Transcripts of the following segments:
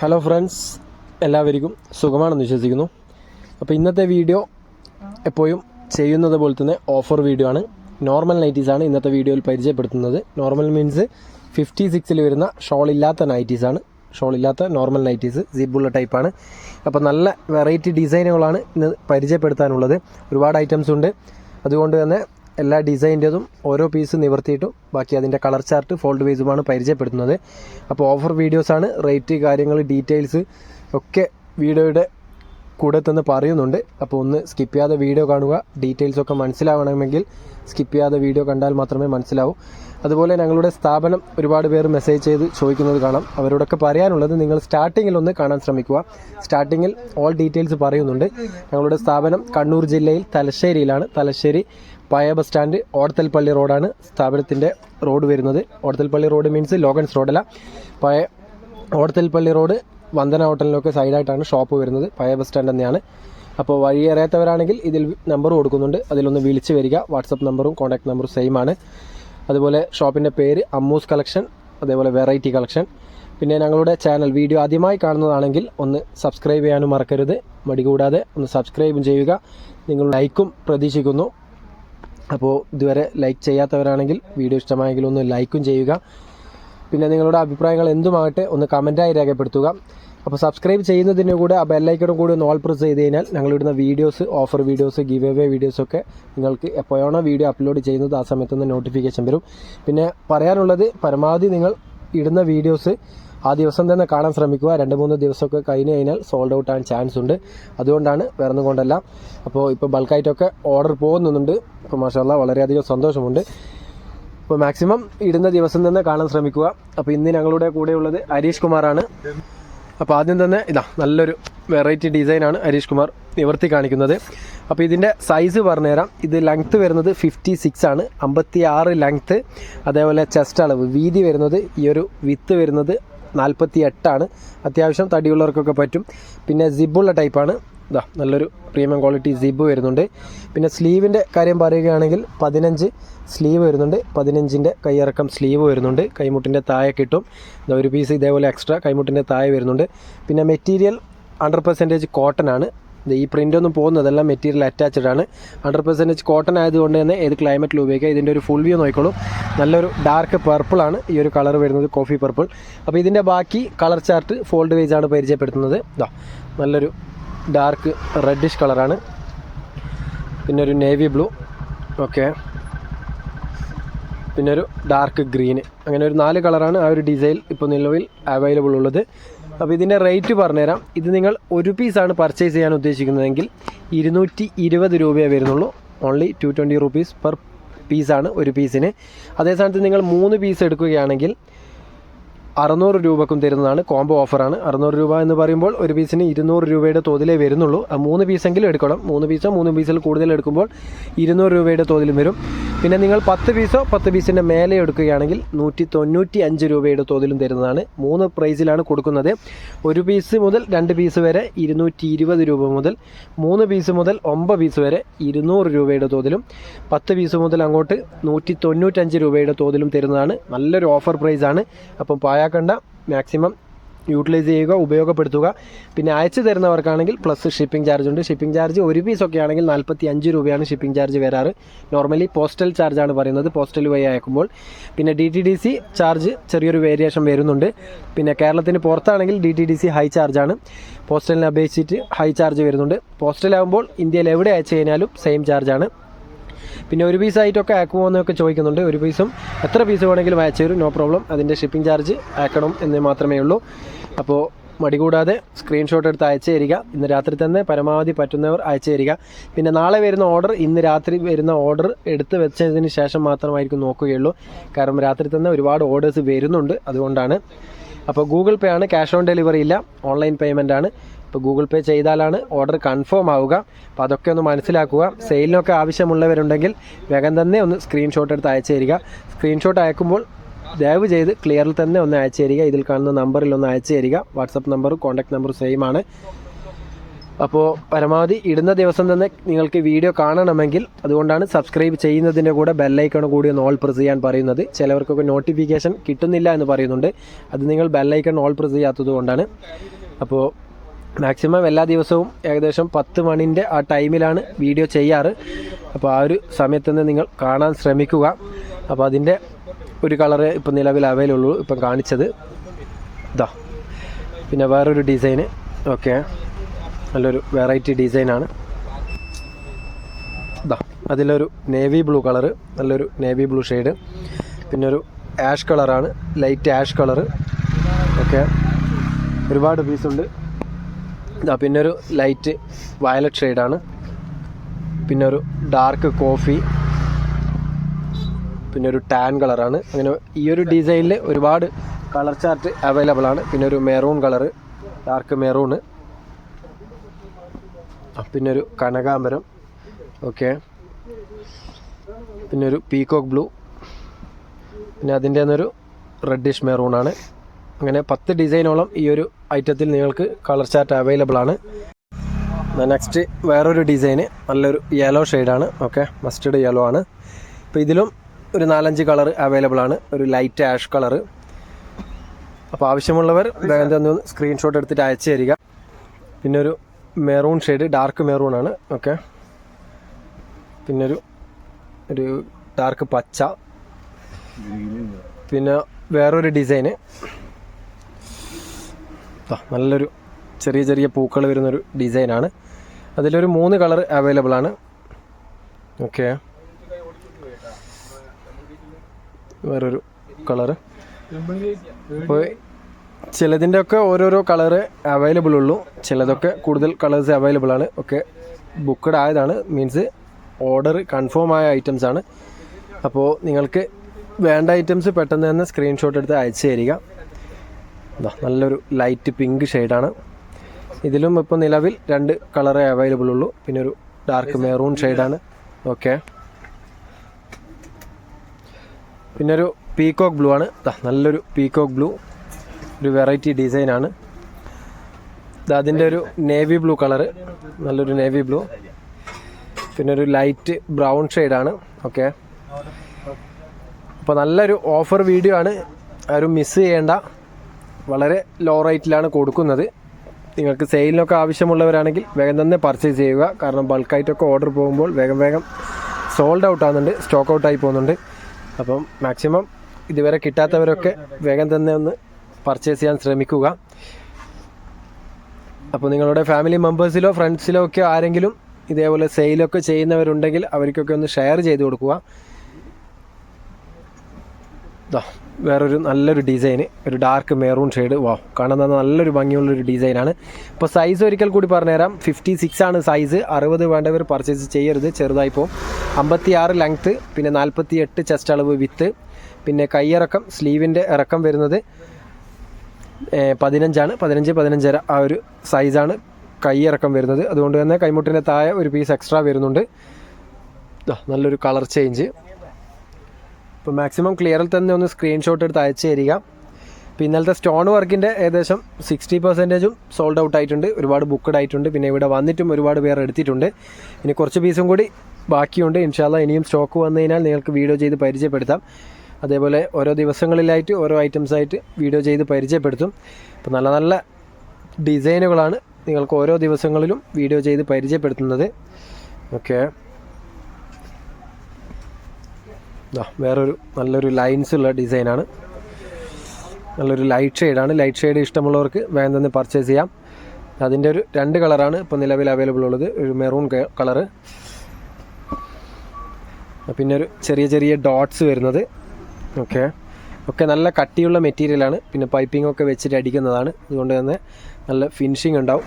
Hello friends എല്ലാവർക്കും സുഖമാണെന്ന് വിശ്വസിക്കുന്നു. അപ്പോൾ ഇന്നത്തെ വീഡിയോ എപ്പോഴും ചെയ്യുന്നത് പോലെ തന്നെ ഓഫർ വീഡിയോ ആണ്. നോർമൽ നൈറ്റീസാണ് ഇന്നത്തെ വീഡിയോയിൽ പരിചയപ്പെടുത്തുന്നത്. നോർമൽ മീൻസ് ഫിഫ്റ്റി സിക്സിൽ വരുന്ന ഷോൾ ഇല്ലാത്ത നൈറ്റീസാണ് ഷോൾ ഇല്ലാത്ത നോർമൽ നൈറ്റീസ് സിബുള്ള ടൈപ്പാണ് അപ്പോൾ നല്ല വെറൈറ്റി ഡിസൈനുകളാണ് ഇന്ന് പരിചയപ്പെടുത്താനുള്ളത്. ഒരുപാട് ഐറ്റംസ് ഉണ്ട്. അതുകൊണ്ട് തന്നെ എല്ലാ ഡിസൈന്റെതും ഓരോ പീസ് നിവർത്തിയിട്ടും ബാക്കി അതിന്റെ കളർ ചാർട്ട് ഫോൾഡ് വൈസുമാണ് പരിചയപ്പെടുത്തുന്നത്. അപ്പോൾ ഓഫർ വീഡിയോസാണ് റേറ്റ് കാര്യങ്ങൾ ഡീറ്റെയിൽസ് ഒക്കെ വീഡിയോയുടെ കൂടെ തന്നെ പറയുന്നുണ്ട്. അപ്പോൾ ഒന്ന് സ്കിപ്പ് ചെയ്യാതെ വീഡിയോ കാണുക. ഡീറ്റെയിൽസ് ഒക്കെ മനസ്സിലാവണമെങ്കിൽ സ്കിപ്പ് ചെയ്യാതെ വീഡിയോ കണ്ടാൽ മാത്രമേ മനസ്സിലാവൂ. അതുപോലെ ഞങ്ങളുടെ സ്ഥാപനം ഒരുപാട് പേർ മെസ്സേജ് ചെയ്ത് ചോദിക്കുന്നത് കാണാം. അവരോടൊക്കെ പറയാനുള്ളത് നിങ്ങൾ സ്റ്റാർട്ടിങ്ങിൽ ഒന്ന് കാണാൻ ശ്രമിക്കുക. സ്റ്റാർട്ടിങ്ങിൽ ഓൾ ഡീറ്റെയിൽസ് പറയുന്നുണ്ട്. ഞങ്ങളുടെ സ്ഥാപനം കണ്ണൂർ ജില്ലയിൽ തലശ്ശേരിയിലാണ്. തലശ്ശേരി പഴയ ബസ് സ്റ്റാൻഡ് ഓടത്തൽപ്പള്ളി റോഡാണ് സ്ഥാപനത്തിന്റെ റോഡ് വരുന്നത്. ഓടത്തൽപ്പള്ളി റോഡ് മീൻസ് ലോഗൻസ് റോഡല്ല. പഴയ ഓടത്തൽപ്പള്ളി റോഡ് വന്ദന ഹോട്ടലിനൊക്കെ സൈഡായിട്ടാണ് ഷോപ്പ് വരുന്നത്. പഴയ ബസ് സ്റ്റാൻഡ് തന്നെയാണ്. അപ്പോൾ വഴി അറിയാത്തവരാണെങ്കിൽ ഇതിൽ നമ്പർ കൊടുക്കുന്നുണ്ട്. അതിലൊന്ന് വിളിച്ച് വരിക. വാട്സപ്പ് നമ്പറും കോൺടാക്ട് നമ്പറും സെയിം ആണ്. അതുപോലെ ഷോപ്പിന്റെ പേര് അമ്മൂസ് കളക്ഷൻ അതേപോലെ വെറൈറ്റി കളക്ഷൻ പിന്നെ ഞങ്ങളുടെ ചാനൽ വീഡിയോ ആദ്യമായി കാണുന്നതാണെങ്കിൽ ഒന്ന് സബ്സ്ക്രൈബ് ചെയ്യാനും മറക്കരുത്. മടികൂടാതെ ഒന്ന് സബ്സ്ക്രൈബും ചെയ്യുക. നിങ്ങൾ ലൈക്കും പ്രതീക്ഷിക്കുന്നു. അപ്പോൾ ഇതുവരെ ലൈക്ക് ചെയ്യാത്തവരാണെങ്കിൽ വീഡിയോ ഇഷ്ടമായെങ്കിൽ ഒന്ന് ലൈക്കും ചെയ്യുക. പിന്നെ നിങ്ങളുടെ അഭിപ്രായങ്ങൾ എന്തുമാകട്ടെ ഒന്ന് കമന്റായി രേഖപ്പെടുത്തുക. അപ്പോൾ സബ്സ്ക്രൈബ് ചെയ്യുന്നതിന് കൂടെ ആ ബെല്ലൈക്കണും കൂടി ഒന്ന് ഓൾ പ്രസ് ചെയ്ത് കഴിഞ്ഞാൽ ഞങ്ങളിടുന്ന videos offer videos give away വീഡിയോസൊക്കെ നിങ്ങൾക്ക് എപ്പോഴാണോ വീഡിയോ അപ്ലോഡ് ചെയ്യുന്നത് ആ സമയത്ത് നിന്ന് നോട്ടിഫിക്കേഷൻ വരും. പിന്നെ പറയാനുള്ളത് പരമാവധി നിങ്ങൾ ഇടുന്ന വീഡിയോസ് ആ ദിവസം തന്നെ കാണാൻ ശ്രമിക്കുക. രണ്ട് മൂന്ന് ദിവസമൊക്കെ കഴിഞ്ഞ് കഴിഞ്ഞാൽ സോൾഡ് ഔട്ട് ആകാൻ ചാൻസ് ഉണ്ട്. അതുകൊണ്ടാണ് വേറെ കൊണ്ടല്ല. അപ്പോൾ ഇപ്പോൾ ബൾക്കായിട്ടൊക്കെ ഓർഡർ പോകുന്നുണ്ട്. അപ്പോൾ മാഷാല്ല വളരെയധികം സന്തോഷമുണ്ട്. അപ്പോൾ മാക്സിമം ഇടുന്ന ദിവസം തന്നെ കാണാൻ ശ്രമിക്കുക. അപ്പോൾ ഇന്ന് ഞങ്ങളുടെ കൂടെ കൂടെയുള്ളത് ഹരീഷ് കുമാറാണ്. അപ്പോൾ ആദ്യം തന്നെ ഇതാ നല്ലൊരു വെറൈറ്റി ഡിസൈനാണ് ഹരീഷ് കുമാർ നിവർത്തി കാണിക്കുന്നത്. അപ്പോൾ ഇതിന്റെ സൈസ് പറഞ്ഞുതരാം. ഇത് ലെങ്ത്ത് വരുന്നത് ഫിഫ്റ്റി സിക്സ് ആണ്. അമ്പത്തി ആറ് ലെങ്ത്ത് അതേപോലെ ചെസ്റ്റ് അളവ്. വീതി വരുന്നത് ഈ ഒരു വിത്ത് വരുന്നത് നാൽപ്പത്തി എട്ടാണ് അത്യാവശ്യം തടിയുള്ളവർക്കൊക്കെ പറ്റും. പിന്നെ സിബുള്ള ടൈപ്പാണ്. ഇതാ നല്ലൊരു പ്രീമിയം ക്വാളിറ്റി സിബ് വരുന്നുണ്ട്. പിന്നെ സ്ലീവിന്റെ കാര്യം പറയുകയാണെങ്കിൽ പതിനഞ്ച് സ്ലീവ് വരുന്നുണ്ട്. പതിനഞ്ചിന്റെ കൈയിറക്കം സ്ലീവ് വരുന്നുണ്ട്. കൈമുട്ടിന്റെ താഴെ കിട്ടും. ഒരു പീസ് ഇതേപോലെ എക്സ്ട്രാ കൈമുട്ടിന്റെ താഴെ വരുന്നുണ്ട്. പിന്നെ മെറ്റീരിയൽ ഹൺഡ്രഡ് പെർസെന്റേജ് കോട്ടൺ ആണ് ഈ പ്രിന്റ് ഒന്നും പോകുന്നതെല്ലാം മെറ്റീരിയൽ അറ്റാച്ച്ഡ് ആണ്. ഹൺഡ്രഡ് പെർസെന്റേജ് കോട്ടൺ ആയതുകൊണ്ട് തന്നെ ഏത് ക്ലൈമറ്റിൽ ഉപയോഗിക്കുക ഇതിന്റെ ഒരു ഫുൾ വ്യൂ നോക്കിക്കോളൂ. നല്ലൊരു ഡാർക്ക് പർപ്പിളാണ് ഈ ഒരു കളർ വരുന്നത് കോഫി പർപ്പിൾ അപ്പോൾ ഇതിന്റെ ബാക്കി കളർ ചാർട്ട് ഫോൾഡ് വേജ് ആണ് പരിചയപ്പെടുത്തുന്നത്. ഇതാ നല്ലൊരു ഡാർക്ക് റെഡിഷ് കളറാണ് പിന്നെ ഒരു നേവി ബ്ലൂ ഓക്കെ. പിന്നെ ഒരു ഡാർക്ക് ഗ്രീന് അങ്ങനെ ഒരു നാല് കളറാണ് ആ ഒരു ഡിസൈൻ ഇപ്പോൾ നിലവിൽ അവൈലബിൾ ഉള്ളത്. അപ്പോൾ ഇതിന്റെ റേറ്റ് പറഞ്ഞുതരാം. ഇത് നിങ്ങൾ ഒരു പീസാണ് പർച്ചേസ് ചെയ്യാൻ ഉദ്ദേശിക്കുന്നതെങ്കിൽ ഇരുന്നൂറ്റി ഇരുപത് രൂപയേ വരുന്നുള്ളൂ. Only two twenty rupees per പീസാണ് ഒരു പീസിന് അതേ സ്ഥാനത്ത് നിങ്ങൾ മൂന്ന് പീസ് എടുക്കുകയാണെങ്കിൽ അറുന്നൂറ് രൂപക്കും തരുന്നതാണ് കോംബോ ഓഫറാണ് അറുന്നൂറ് രൂപ എന്ന് പറയുമ്പോൾ ഒരു പീസിന് ഇരുന്നൂറ് രൂപയുടെ തോതിലേ വരുന്നുള്ളൂ. മൂന്ന് പീസെങ്കിലും എടുക്കണം. മൂന്ന് പീസോ മൂന്ന് പീസിൽ കൂടുതൽ എടുക്കുമ്പോൾ ഇരുന്നൂറ് രൂപയുടെ തോതിലും വരും. പിന്നെ നിങ്ങൾ പത്ത് പീസോ പത്ത് പീസിന്റെ മേലെ എടുക്കുകയാണെങ്കിൽ നൂറ്റി തൊണ്ണൂറ്റി അഞ്ച് രൂപയുടെ തോതിലും തരുന്നതാണ്. മൂന്ന് പ്രൈസിലാണ് കൊടുക്കുന്നത്. ഒരു പീസ് മുതൽ രണ്ട് പീസ് വരെ ഇരുന്നൂറ്റി ഇരുപത് രൂപ മുതൽ മൂന്ന് പീസ് മുതൽ ഒമ്പത് പീസ് വരെ ഇരുന്നൂറ് രൂപയുടെ തോതിലും. പത്ത് പീസ് മുതൽ അങ്ങോട്ട് നൂറ്റി തൊണ്ണൂറ്റഞ്ച് രൂപയുടെ തോതിലും തരുന്നതാണ്. നല്ലൊരു ഓഫർ പ്രൈസാണ് അപ്പം പായാക്കണ്ട മാക്സിമം യൂട്ടിലൈസ് ചെയ്യുക ഉപയോഗപ്പെടുത്തുക. പിന്നെ അയച്ചു തരുന്നവർക്കാണെങ്കിൽ പ്ലസ് ഷിപ്പിംഗ് ചാർജ് ഉണ്ട്. ഷിപ്പിംഗ് ചാർജ് ഒരു പീസൊക്കെ ആണെങ്കിൽ നാൽപ്പത്തി അഞ്ച് രൂപയാണ് ഷിപ്പിംഗ് ചാർജ് വരാറ്. നോർമലി പോസ്റ്റൽ ചാർജാണ് പറയുന്നത്. പോസ്റ്റൽ വഴി അയക്കുമ്പോൾ. പിന്നെ D T D C charge ചെറിയൊരു വേരിയേഷൻ വരുന്നുണ്ട്. പിന്നെ കേരളത്തിന് പുറത്താണെങ്കിൽ D T D C high ചാർജാണ് പോസ്റ്റലിനെ അപേക്ഷിച്ചിട്ട് ഹൈ ചാർജ് വരുന്നുണ്ട്. പോസ്റ്റലാകുമ്പോൾ ഇന്ത്യയിൽ എവിടെ അയച്ചു കഴിഞ്ഞാലും സെയിം ചാർജാണ് പിന്നെ ഒരു പീസ് ആയിട്ടൊക്കെ അയക്കുമോ എന്നൊക്കെ ചോദിക്കുന്നുണ്ട്. ഒരു പീസും എത്ര പീസ് വേണമെങ്കിലും അയച്ചു തരും. നോ പ്രോബ്ലം അതിന്റെ ഷിപ്പിംഗ് ചാർജ് ആക്കണം എന്ന് മാത്രമേ ഉള്ളൂ. അപ്പോൾ മടി കൂടാതെ സ്ക്രീൻഷോട്ട് എടുത്ത് അയച്ചു തരിക. ഇന്ന് രാത്രി തന്നെ പരമാവധി പറ്റുന്നവർ അയച്ചു തരിക. പിന്നെ നാളെ വരുന്ന ഓർഡർ ഇന്ന് രാത്രി വരുന്ന ഓർഡർ എടുത്ത് വെച്ചതിന് ശേഷം മാത്രമായിരിക്കും നോക്കുകയുള്ളൂ. കാരണം രാത്രി തന്നെ ഒരുപാട് ഓർഡേഴ്സ് വരുന്നുണ്ട്. അതുകൊണ്ടാണ്. അപ്പോൾ ഗൂഗിൾ പേ ആണ്. ക്യാഷ് ഓൺ ഡെലിവറി ഇല്ല. ഓൺലൈൻ പേയ്മെന്റ് ആണ്. ഇപ്പോൾ ഗൂഗിൾ പേ ചെയ്താലാണ് ഓർഡർ കൺഫേം ആവുക. അപ്പോൾ അതൊക്കെ ഒന്ന് മനസ്സിലാക്കുക. സെയിലിനൊക്കെ ആവശ്യമുള്ളവരുണ്ടെങ്കിൽ വേഗം തന്നെ ഒന്ന് സ്ക്രീൻഷോട്ട് എടുത്ത് അയച്ചു തരിക. സ്ക്രീൻഷോട്ട് അയക്കുമ്പോൾ ദയവ് ചെയ്ത് ക്ലിയറിൽ തന്നെ ഒന്ന് അയച്ചു തരിക. ഇതിൽ കാണുന്ന നമ്പറിൽ ഒന്ന് അയച്ചു തരിക. വാട്സപ്പ് നമ്പറും കോൺടാക്ട് നമ്പറും സെയിം ആണ്. അപ്പോൾ പരമാവധി ഇടുന്ന ദിവസം തന്നെ നിങ്ങൾക്ക് വീഡിയോ കാണണമെങ്കിൽ അതുകൊണ്ടാണ് സബ്സ്ക്രൈബ് ചെയ്യുന്നതിന്റെ കൂടെ ബെല്ലൈക്കൺ കൂടി ഒന്ന് ഓൾ പ്രസ് ചെയ്യാൻ പറയുന്നത്. ചിലവർക്കൊക്കെ നോട്ടിഫിക്കേഷൻ കിട്ടുന്നില്ല എന്ന് പറയുന്നുണ്ട്. അത് നിങ്ങൾ ബെല്ലൈക്കൺ ഓൾ പ്രസ് ചെയ്യാത്തത് കൊണ്ടാണ്. അപ്പോൾ മാക്സിമം എല്ലാ ദിവസവും ഏകദേശം പത്ത് മണിന്റെ ആ ടൈമിലാണ് വീഡിയോ ചെയ്യാറ്. അപ്പോൾ ആ ഒരു സമയത്ത് നിന്ന് നിങ്ങൾ കാണാൻ ശ്രമിക്കുക. അപ്പോൾ അതിന്റെ ഒരു കളറ് ഇപ്പം നിലവിൽ അവൈലുള്ളൂ ഇപ്പം കാണിച്ചത്. ഇതാ പിന്നെ വേറൊരു ഡിസൈന്. ഓക്കെ. നല്ലൊരു വെറൈറ്റി ഡിസൈനാണ്. ഇതാ അതിലൊരു നേവി ബ്ലൂ കളറ് നല്ലൊരു നേവി ബ്ലൂ ഷെയ്ഡ്. പിന്നെ ഒരു ആഷ് കളറാണ് ലൈറ്റ് ആഷ് കളറ്. ഓക്കെ. ഒരുപാട് പീസുണ്ട്. ഇതാ പിന്നെ ഒരു ലൈറ്റ് വയലറ്റ് ഷെയ്ഡാണ് പിന്നെ ഒരു ഡാർക്ക് കോഫി പിന്നെ ഒരു ടാൻ കളറാണ് അങ്ങനെ ഈ ഒരു ഡിസൈനിൽ ഒരുപാട് കളർ ചാർട്ട് അവൈലബിൾ ആണ്. പിന്നെ ഒരു മെറൂൺ കളറ് ഡാർക്ക് മെറൂണ് പിന്നെ ഒരു കനകാംബരം. ഓക്കെ പിന്നെ ഒരു പീകോക്ക് ബ്ലൂ പിന്നെ അതിന്റെ ഒരു റെഡിഷ് മെറൂണാണ് അങ്ങനെ പത്ത് ഡിസൈനോളം ഈ ഒരു ഐറ്റത്തിൽ നിങ്ങൾക്ക് കളർ ചാർട്ട് അവൈലബിൾ ആണ്. നെക്സ്റ്റ് വേറൊരു ഡിസൈന് നല്ലൊരു യെല്ലോ ഷെയ്ഡാണ് ഓക്കെ മസ്റ്റേഡ് യെല്ലോ ആണ്. അപ്പോൾ ഇതിലും ഒരു നാലഞ്ച് കളർ അവൈലബിൾ ആണ്. ഒരു ലൈറ്റ് ആഷ് കളർ. അപ്പോൾ ആവശ്യമുള്ളവർ വേഗം തന്നെ ഒന്ന് സ്ക്രീൻഷോട്ട് എടുത്തിട്ട് അയച്ചു തരിക. പിന്നെ ഒരു മെറൂൺ ഷെയ്ഡ് ഡാർക്ക് മെറൂൺ ആണ്. ഓക്കെ പിന്നൊരു ഒരു ഡാർക്ക് പച്ച. പിന്നെ വേറൊരു ഡിസൈന് നല്ലൊരു ചെറിയ ചെറിയ പൂക്കൾ വരുന്നൊരു ഡിസൈനാണ്. അതിലൊരു മൂന്ന് കളർ അവൈലബിൾ ആണ്. ഓക്കെ. വേറൊരു കളറ്. അപ്പോൾ ചിലതിന്റെ ഒക്കെ ഓരോരോ കളറ് അവൈലബിൾ ഉള്ളൂ. ചിലതൊക്കെ കൂടുതൽ കളേഴ്സ് അവൈലബിൾ ആണ്. ഒക്കെ ബുക്കഡ് ആയതാണ്. മീൻസ് ഓർഡർ കൺഫേം ആയ ഐറ്റംസ് ആണ്. അപ്പോൾ നിങ്ങൾക്ക് വേണ്ട ഐറ്റംസ് പെട്ടെന്ന് തന്നെ സ്ക്രീൻഷോട്ട് എടുത്ത് അയച്ചു തരിക. നല്ലൊരു ലൈറ്റ് പിങ്ക് ഷെയ്ഡാണ് ഇതിലും ഇപ്പോൾ നിലവിൽ രണ്ട് കളറേ അവൈലബിൾ ഉള്ളൂ. പിന്നെ ഒരു ഡാർക്ക് മെറൂൺ ഷെയ്ഡാണ് ഓക്കെ പിന്നെ ഒരു പീകോക്ക് ബ്ലൂ ആണ്. നല്ലൊരു പീകോക്ക് ബ്ലൂ ഒരു വെറൈറ്റി ഡിസൈനാണ് അതിന്റെ ഒരു നേവി ബ്ലൂ കളറ് നല്ലൊരു നേവി ബ്ലൂ പിന്നെ ഒരു ലൈറ്റ് ബ്രൗൺ ഷെയ്ഡാണ് ഓക്കെ അപ്പോൾ നല്ലൊരു ഓഫർ വീഡിയോ ആണ്. ആരും മിസ് ചെയ്യേണ്ട. വളരെ ലോ റേറ്റിലാണ് കൊടുക്കുന്നത്. നിങ്ങൾക്ക് സെയിലിനൊക്കെ ആവശ്യമുള്ളവരാണെങ്കിൽ വേഗം തന്നെ പർച്ചേസ് ചെയ്യുക. കാരണം ബൾക്കായിട്ടൊക്കെ ഓർഡർ പോകുമ്പോൾ വേഗം വേഗം സോൾഡ് ഔട്ട് ആകുന്നുണ്ട് സ്റ്റോക്ക് ഔട്ടായി പോകുന്നുണ്ട്. അപ്പം മാക്സിമം ഇതുവരെ കിട്ടാത്തവരൊക്കെ വേഗം തന്നെ ഒന്ന് പർച്ചേസ് ചെയ്യാൻ ശ്രമിക്കുക. അപ്പോൾ നിങ്ങളുടെ ഫാമിലി മെമ്പേഴ്സിലോ ഫ്രണ്ട്സിലോ ഒക്കെ ആരെങ്കിലും ഇതേപോലെ സെയിലൊക്കെ ചെയ്യുന്നവരുണ്ടെങ്കിൽ അവർക്കൊക്കെ ഒന്ന് ഷെയർ ചെയ്ത് കൊടുക്കുക. വേറൊരു നല്ലൊരു ഡിസൈന് ഒരു ഡാർക്ക് മെറൂൺ ഷെയ്ഡ് വാ കാണാൻ തന്നെ നല്ലൊരു ഭംഗിയുള്ളൊരു ഡിസൈനാണ് ഇപ്പോൾ സൈസ് ഒരിക്കൽ കൂടി പറഞ്ഞുതരാം. ഫിഫ്റ്റി സിക്സ് ആണ് സൈസ് അറുപത് വേണ്ടവർ പർച്ചേസ് ചെയ്യരുത്. ചെറുതായി പോകും അമ്പത്തി ആറ് ലെങ്ത്ത് പിന്നെ നാൽപ്പത്തി എട്ട് ചെസ്റ്റ് അളവ് വിത്ത് പിന്നെ കൈയിറക്കം സ്ലീവിന്റെ ഇറക്കം വരുന്നത് പതിനഞ്ചാണ്. പതിനഞ്ച് പതിനഞ്ചര ആ ഒരു സൈസാണ് കൈയിറക്കം വരുന്നത്. അതുകൊണ്ട് തന്നെ കൈമുട്ടിന്റെ താഴെ ഒരു പീസ് എക്സ്ട്രാ വരുന്നുണ്ട്. നല്ലൊരു കളർ ചേഞ്ച് ഇപ്പോൾ മാക്സിമം ക്ലിയറിൽ തന്നെ ഒന്ന് സ്ക്രീൻഷോട്ട് എടുത്ത് അയച്ചു തരിക. ഇന്നലത്തെ സ്റ്റോൺ വർക്കിന്റെ ഏകദേശം സിക്സ്റ്റി പെർസെന്റേജും സോൾഡ് ഔട്ട് ആയിട്ടുണ്ട്. ഒരുപാട് ബുക്ക്ഡ് ആയിട്ടുണ്ട്. പിന്നെ ഇവിടെ വന്നിട്ടും ഒരുപാട് പേർ എടുത്തിട്ടുണ്ട്. ഇനി കുറച്ച് പീസും കൂടി ബാക്കിയുണ്ട്. ഇൻഷാല്ല ഇനിയും സ്റ്റോക്ക് വന്നു കഴിഞ്ഞാൽ നിങ്ങൾക്ക് വീഡിയോ ചെയ്ത് പരിചയപ്പെടുത്താം. അതേപോലെ ഓരോ ദിവസങ്ങളിലായിട്ട് ഓരോ ഐറ്റംസ് ആയിട്ട് വീഡിയോ ചെയ്ത് പരിചയപ്പെടുത്തും. അപ്പോൾ നല്ല നല്ല ഡിസൈനുകളാണ് നിങ്ങൾക്ക് ഓരോ ദിവസങ്ങളിലും വീഡിയോ ചെയ്ത് പരിചയപ്പെടുത്തുന്നത്. ഓക്കെ വേറൊരു നല്ലൊരു ലൈൻസ് ഉള്ള ഡിസൈനാണ്. നല്ലൊരു ലൈറ്റ് ഷെയ്ഡാണ് ലൈറ്റ് ഷെയ്ഡ് ഇഷ്ടമുള്ളവർക്ക് വേണ്ടെന്ന് പർച്ചേസ് ചെയ്യാം. അതിന്റെ ഒരു രണ്ട് കളറാണ് ഇപ്പോൾ നിലവിൽ അവൈലബിൾ ഉള്ളത്. ഒരു മെറൂൺ കളറ് പിന്നെ ഒരു ചെറിയ ചെറിയ ഡോട്ട്സ് വരുന്നത്. ഓക്കെ ഒക്കെ നല്ല കട്ടിയുള്ള മെറ്റീരിയലാണ് പിന്നെ പൈപ്പിംഗ് ഒക്കെ വെച്ചിട്ട് അടിക്കുന്നതാണ്. അതുകൊണ്ട് തന്നെ നല്ല ഫിനിഷിംഗ് ഉണ്ടാവും.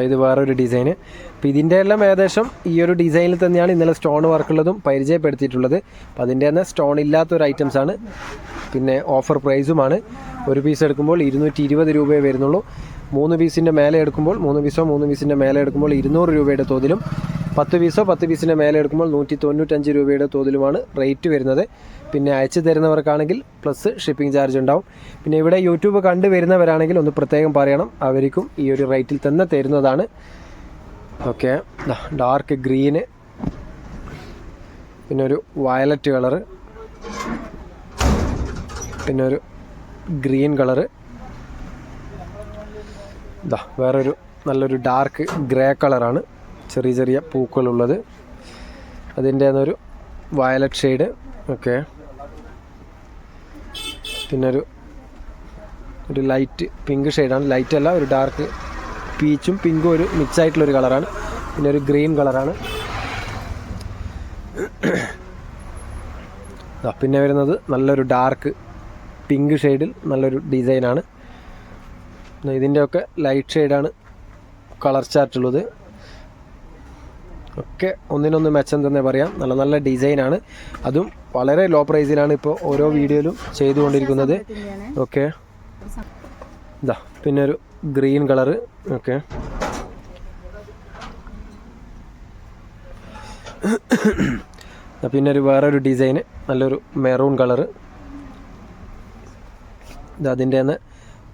ഇത് വേറൊരു ഡിസൈന് അപ്പോൾ ഇതിന്റെ എല്ലാം ഏകദേശം ഈ ഒരു ഡിസൈനിൽ തന്നെയാണ് ഇന്നലെ സ്റ്റോൺ വർക്കുള്ളതും പരിചയപ്പെടുത്തിയിട്ടുള്ളത്. അപ്പോൾ അതിന്റെ തന്നെ സ്റ്റോൺ ഐറ്റംസ് ആണ്. പിന്നെ ഓഫർ പ്രൈസുമാണ് ഒരു പീസ് എടുക്കുമ്പോൾ ഇരുന്നൂറ്റി ഇരുപത് രൂപയെ വരുന്നുള്ളൂ. മൂന്ന് പീസിന്റെ മേലെ എടുക്കുമ്പോൾ മൂന്ന് പീസോ മൂന്ന് പീസിന്റെ മേലെ എടുക്കുമ്പോൾ ഇരുന്നൂറ് രൂപയുടെ തോതിലും പത്ത് പീസോ പത്ത് പീസിന്റെ മേലെ എടുക്കുമ്പോൾ നൂറ്റി തൊണ്ണൂറ്റഞ്ച് രൂപയുടെ തോതിലുമാണ് റേറ്റ് വരുന്നത്. പിന്നെ അയച്ചു തരുന്നവർക്കാണെങ്കിൽ പ്ലസ് ഷിപ്പിംഗ് ചാർജ് ഉണ്ടാവും. പിന്നെ ഇവിടെ യൂട്യൂബ് കണ്ടു വരുന്നവരാണെങ്കിൽ ഒന്ന് പ്രത്യേകം പറയണം. അവർക്കും ഈ ഒരു റേറ്റിൽ തന്നെ തരുന്നതാണ്. ഓക്കെ. ഡാർക്ക് ഗ്രീന് പിന്നെ ഒരു വയലറ്റ് കളറ് പിന്നെ ഒരു ഗ്രീൻ കളറ് ഇതാ വേറൊരു നല്ലൊരു ഡാർക്ക് ഗ്രേ കളറാണ് ചെറിയ ചെറിയ പൂക്കളുള്ളത്. അതിന്റെ ഒരു വയലറ്റ് ഷെയ്ഡ്. ഓക്കെ. പിന്നെ ഒരു ലൈറ്റ് പിങ്ക് ഷെയ്ഡാണ്. ലൈറ്റ് അല്ല ഒരു ഡാർക്ക് പീച്ചും പിങ്കും ഒരു മിക്സ് ആയിട്ടുള്ളൊരു കളറാണ്. പിന്നെ ഒരു ഗ്രീൻ കളറാണ്. പിന്നെ വരുന്നത് നല്ലൊരു ഡാർക്ക് പിങ്ക് ഷെയ്ഡിൽ നല്ലൊരു ഡിസൈനാണ്. ഇതിന്റെയൊക്കെ ലൈറ്റ് ഷെയ്ഡാണ് കളർ ചാർട്ടുള്ളത്. ഒക്കെ ഒന്നിനൊന്ന് മെച്ചം തന്നെ പറയാം. നല്ല നല്ല ഡിസൈനാണ് അതും വളരെ ലോ പ്രൈസിലാണ് ഇപ്പോൾ ഓരോ വീഡിയോയിലും ചെയ്തുകൊണ്ടിരിക്കുന്നത്. ഓക്കെ ഇതാ പിന്നെ ഒരു ഗ്രീൻ കളറ് ഓക്കെ പിന്നെ ഒരു വേറൊരു ഡിസൈന് നല്ലൊരു മെറൂൺ കളറ് ഇത് അതിന്റെ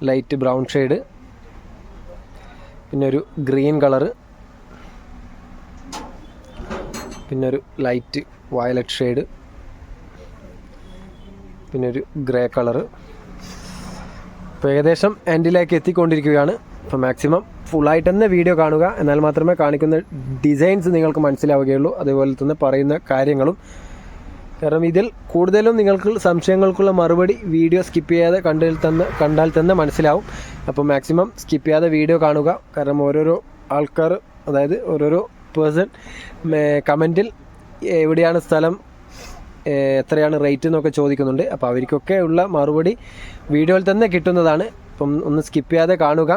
ലൈറ്റ് ബ്രൗൺ ഷെയ്ഡ് പിന്നെ ഒരു ഗ്രീൻ കളറ് പിന്നെ ഒരു ലൈറ്റ് വയലറ്റ് ഷെയ്ഡ് പിന്നെ ഒരു ഗ്രേ കളർ ഇപ്പോൾ ഏകദേശം എൻഡിലേക്ക് എത്തിക്കൊണ്ടിരിക്കുകയാണ്. അപ്പോൾ മാക്സിമം ഫുള്ളായിട്ട് തന്നെ വീഡിയോ കാണുക. എന്നാൽ മാത്രമേ കാണിക്കുന്ന ഡിസൈൻസ് നിങ്ങൾക്ക് മനസ്സിലാവുകയുള്ളൂ. അതുപോലെ തന്നെ പറയുന്ന കാര്യങ്ങളും. കാരണം ഇതിൽ കൂടുതലും നിങ്ങൾക്ക് സംശയങ്ങൾക്കുള്ള മറുപടി വീഡിയോ സ്കിപ്പ് ചെയ്യാതെ കണ്ടിൽ തന്നെ കണ്ടാൽ തന്നെ മനസ്സിലാവും. അപ്പോൾ മാക്സിമം സ്കിപ്പ് ചെയ്യാതെ വീഡിയോ കാണുക. കാരണം ഓരോരോ ആൾക്കാർ അതായത് ഓരോരോ പേഴ്സൺ കമന്റിൽ എവിടെയാണ് സ്ഥലം എത്രയാണ് റേറ്റ് എന്നൊക്കെ ചോദിക്കുന്നുണ്ട്. അപ്പോൾ അവർക്കൊക്കെ ഉള്ള മറുപടി വീഡിയോയിൽ തന്നെ കിട്ടുന്നതാണ്. അപ്പം ഒന്ന് സ്കിപ്പ് ചെയ്യാതെ കാണുക.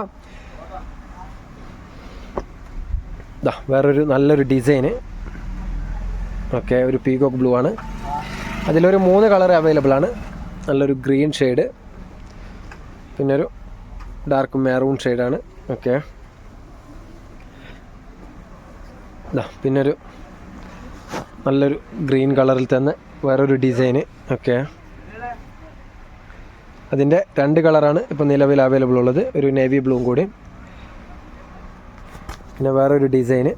വേറൊരു നല്ലൊരു ഡിസൈന്. ഓക്കെ ഒരു പീകോക്ക് ബ്ലൂ ആണ്. അതിലൊരു മൂന്ന് കളർ അവൈലബിൾ ആണ്. നല്ലൊരു ഗ്രീൻ ഷെയ്ഡ്. പിന്നെ ഒരു ഡാർക്ക് മെറൂൺ ഷെയ്ഡാണ്. ഓക്കെ. ഇതാ പിന്നൊരു നല്ലൊരു ഗ്രീൻ കളറിൽ തന്നെ വേറൊരു ഡിസൈന് ഓക്കെ അതിന്റെ രണ്ട് കളറാണ് ഇപ്പോൾ നിലവിൽ അവൈലബിൾ ഉള്ളത്. ഒരു നേവി ബ്ലൂവും കൂടി പിന്നെ വേറൊരു ഡിസൈന്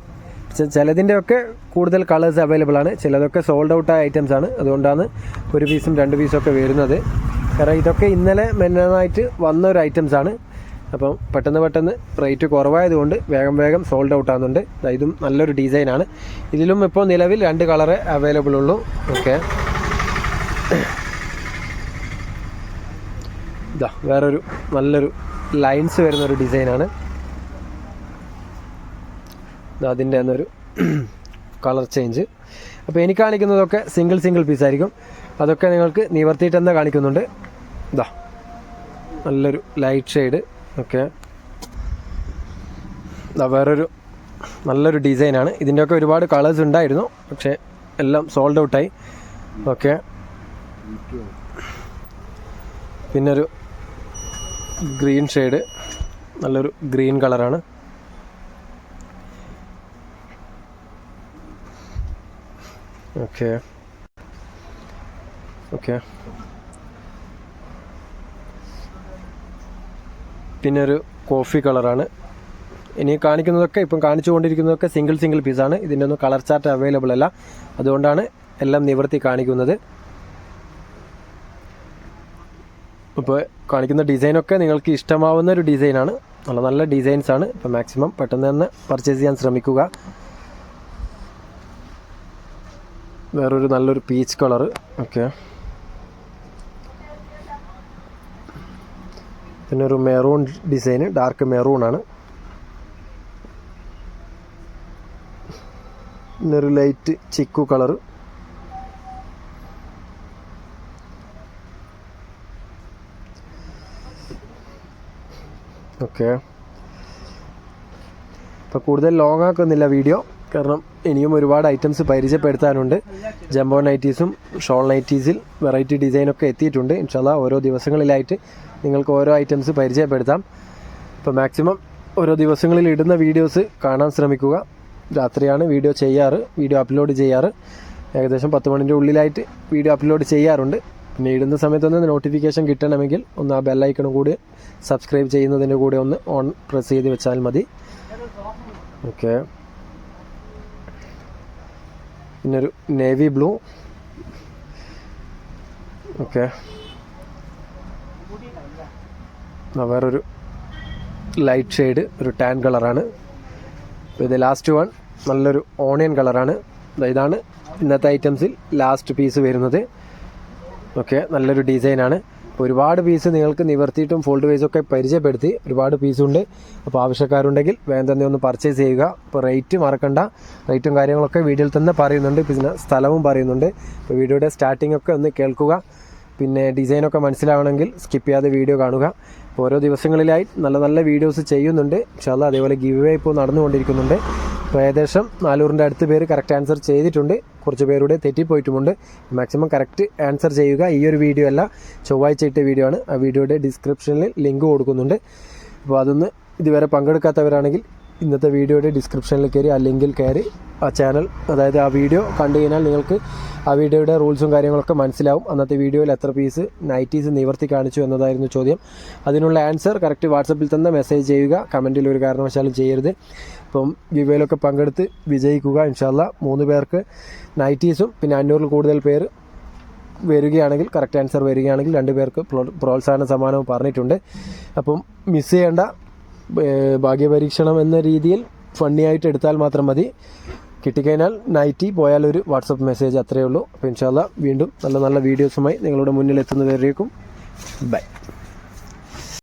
ചിലതിന്റെ ഒക്കെ കൂടുതൽ കളേഴ്സ് അവൈലബിൾ ആണ്. ചിലതൊക്കെ സോൾഡ് ഔട്ട് ആയ ഐറ്റംസ് ആണ്. അതുകൊണ്ടാണ് ഒരു പീസും രണ്ട് പീസും ഒക്കെ വരുന്നത്. കാരണം ഇതൊക്കെ ഇന്നലെ മെന്നായിട്ട് വന്ന ഒരു ഐറ്റംസ് ആണ്. അപ്പം പെട്ടെന്ന് പെട്ടെന്ന് റേറ്റ് കുറവായതുകൊണ്ട് വേഗം വേഗം സോൾഡ് ഔട്ട് ആകുന്നുണ്ട് ഇതും നല്ലൊരു ഡിസൈനാണ് ഇതിലും ഇപ്പോൾ നിലവിൽ രണ്ട് കളർ അവൈലബിൾ ഉള്ളൂ. ഓക്കെ ഇതാ വേറൊരു നല്ലൊരു ലൈൻസ് വരുന്ന ഒരു ഡിസൈനാണ് അതിന്റെ ഒരു കളർ ചേഞ്ച് അപ്പോൾ എനിക്ക് കാണിക്കുന്നതൊക്കെ സിംഗിൾ സിംഗിൾ പീസ് ആയിരിക്കും. അതൊക്കെ നിങ്ങൾക്ക് നിവർത്തിയിട്ട് കാണിക്കുന്നുണ്ട്. ഇതാ നല്ലൊരു ലൈറ്റ് ഷെയ്ഡ് ഓക്കെ. വേറൊരു നല്ലൊരു ഡിസൈനാണ്. ഇതിന്റെയൊക്കെ ഒരുപാട് കളേഴ്സ് ഉണ്ടായിരുന്നു. പക്ഷേ എല്ലാം സോൾഡ് ഔട്ടായി ഓക്കെ. പിന്നൊരു ഗ്രീൻ ഷെയ്ഡ്. നല്ലൊരു ഗ്രീൻ കളറാണ്. ഓക്കെ. ഓക്കെ. പിന്നെ ഒരു കോഫി കളറാണ്. ഇനി കാണിക്കുന്നതൊക്കെ ഇപ്പം കാണിച്ചുകൊണ്ടിരിക്കുന്നതൊക്കെ സിംഗിൾ സിംഗിൾ പീസാണ് ഇതിന്റെ ഒന്നും കളർ ചാർട്ട് അവൈലബിൾ അല്ല. അതുകൊണ്ടാണ് എല്ലാം നിവർത്തി കാണിക്കുന്നത്. ഇപ്പോൾ കാണിക്കുന്ന ഡിസൈനൊക്കെ നിങ്ങൾക്ക് ഇഷ്ടമാവുന്ന ഒരു ഡിസൈനാണ് നല്ല നല്ല ഡിസൈൻസ് ആണ്. ഇപ്പോൾ മാക്സിമം പെട്ടെന്ന് തന്നെ പർച്ചേസ് ചെയ്യാൻ ശ്രമിക്കുക. വേറൊരു നല്ലൊരു പീച്ച് കളറ് ഓക്കെ പിന്നെ ഒരു മെറൂൺ ഡിസൈന് ഡാർക്ക് മെറൂൺ ആണ്. പിന്നെ ഒരു ലൈറ്റ് ചിക്കു കളർ ഓക്കെ അപ്പോൾ കൂടുതൽ ലോങ് ആക്കുന്നില്ല വീഡിയോ കാരണം ഇനിയും ഒരുപാട് ഐറ്റംസ് പരിചയപ്പെടുത്താനുണ്ട്. ജംബോ നൈറ്റീസും ഷോൾ നൈറ്റീസിൽ വെറൈറ്റി ഡിസൈനൊക്കെ എത്തിയിട്ടുണ്ട്. ഇൻഷാല്ല ഓരോ ദിവസങ്ങളിലായിട്ട് നിങ്ങൾക്ക് ഓരോ ഐറ്റംസ് പരിചയപ്പെടുത്താം. ഇപ്പോൾ മാക്സിമം ഓരോ ദിവസങ്ങളിൽ ഇടുന്ന വീഡിയോസ് കാണാൻ ശ്രമിക്കുക. രാത്രിയാണ് വീഡിയോ ചെയ്യാറ് വീഡിയോ അപ്ലോഡ് ചെയ്യാറ്. ഏകദേശം പത്ത് മണിന്റെ ഉള്ളിലായിട്ട് വീഡിയോ അപ്ലോഡ് ചെയ്യാറുണ്ട്. പിന്നെ ഇടുന്ന സമയത്തൊന്ന് നോട്ടിഫിക്കേഷൻ കിട്ടണമെങ്കിൽ ഒന്ന് ആ ബെല്ലൈക്കണും കൂടി സബ്സ്ക്രൈബ് ചെയ്യുന്നതിന്റെ കൂടെ ഒന്ന് ഓൺ പ്രസ് ചെയ്ത് വെച്ചാൽ മതി. ഓക്കെ പിന്നൊരു നേവി ബ്ലൂ ഓക്കെ വേറൊരു ലൈറ്റ് ഷെയ്ഡ് ഒരു ടാൻ കളറാണ് ഇത് ലാസ്റ്റ് വൺ നല്ലൊരു ഓണിയൻ കളറാണ് ഇതാണ് ഇന്നത്തെ ഐറ്റംസിൽ ലാസ്റ്റ് പീസ് വരുന്നത്. ഓക്കെ നല്ലൊരു ഡിസൈനാണ് അപ്പോൾ ഒരുപാട് പീസ് നിങ്ങൾക്ക് നിവർത്തിയിട്ടും ഫോൾഡ് വൈസ് ഒക്കെ പരിചയപ്പെടുത്തി ഒരുപാട് പീസുണ്ട് അപ്പോൾ ആവശ്യക്കാരുണ്ടെങ്കിൽ വേഗം തന്നെ ഒന്ന് പർച്ചേസ് ചെയ്യുക. അപ്പോൾ റേറ്റ് മറക്കണ്ട. റേറ്റും കാര്യങ്ങളൊക്കെ വീഡിയോയിൽ തന്നെ പറയുന്നുണ്ട്. പിന്നെ സ്ഥലവും പറയുന്നുണ്ട്. അപ്പോൾ വീഡിയോയുടെ സ്റ്റാർട്ടിംഗ് ഒക്കെ ഒന്ന് കേൾക്കുക. പിന്നെ ഡിസൈനൊക്കെ മനസ്സിലാവണമെങ്കിൽ സ്കിപ്പ് ചെയ്യാതെ വീഡിയോ കാണുക. ഓരോ ദിവസങ്ങളിലായി നല്ല നല്ല വീഡിയോസ് ചെയ്യുന്നുണ്ട്. ഇൻഷാല്ല അതേപോലെ ഗിവ് വേ ഇപ്പോൾ നടന്നുകൊണ്ടിരിക്കുന്നുണ്ട്. അപ്പോൾ ഏകദേശം നാനൂറിന്റെ അടുത്ത് പേര് കറക്റ്റ് ആൻസർ ചെയ്തിട്ടുണ്ട്. കുറച്ച് പേരുടെ തെറ്റിപ്പോയിട്ടുമുണ്ട്. മാക്സിമം കറക്റ്റ് ആൻസർ ചെയ്യുക. ഈ ഒരു വീഡിയോ അല്ല ചൊവ്വാഴ്ച ഇട്ട വീഡിയോ ആണ്. ആ വീഡിയോയുടെ ഡിസ്ക്രിപ്ഷനിൽ ലിങ്ക് കൊടുക്കുന്നുണ്ട്. അപ്പോൾ അതൊന്ന് ഇതുവരെ പങ്കെടുക്കാത്തവരാണെങ്കിൽ ഇന്നത്തെ വീഡിയോയുടെ ഡിസ്ക്രിപ്ഷനിൽ കയറി അല്ലെങ്കിൽ ലിങ്കിൽ കയറി ആ ചാനൽ അതായത് ആ വീഡിയോ കണ്ടു കഴിഞ്ഞാൽ നിങ്ങൾക്ക് ആ വീഡിയോയുടെ റൂൾസും കാര്യങ്ങളൊക്കെ മനസ്സിലാവും. അന്നത്തെ വീഡിയോയിൽ എത്ര പീസ് നൈറ്റീസ് നിവർത്തി കാണിച്ചു എന്നതായിരുന്നു ചോദ്യം. അതിനുള്ള ആൻസർ കറക്റ്റ് വാട്സപ്പിൽ തന്നെ മെസ്സേജ് ചെയ്യുക. കമന്റിൽ ഒരു കാരണവശാലും ചെയ്യരുത്. അപ്പം വിവയിലൊക്കെ പങ്കെടുത്ത് വിജയിക്കുക ഇൻഷാല്ല മൂന്ന് പേർക്ക് നൈറ്റീസും പിന്നെ അഞ്ഞൂറിൽ കൂടുതൽ പേർ വരികയാണെങ്കിൽ കറക്റ്റ് ആൻസർ വരികയാണെങ്കിൽ രണ്ട് പേർക്ക് പ്രോത്സാഹന സമ്മാനവും പറഞ്ഞിട്ടുണ്ട്. അപ്പം മിസ് ചെയ്യേണ്ട. ഭാഗ്യപരീക്ഷണം എന്ന രീതിയിൽ ഫണ്ണി ആയിട്ട് എടുത്താൽ മാത്രം മതി. കിട്ടിക്കഴിഞ്ഞാൽ നൈറ്റി പോയാൽ ഒരു വാട്സപ്പ് മെസ്സേജ് അത്രയേ ഉള്ളൂ. അപ്പോൾ ഇൻഷാല്ല വീണ്ടും നല്ല നല്ല വീഡിയോസുമായി നിങ്ങളുടെ മുന്നിൽ എത്തുന്നവരേക്കും ബൈ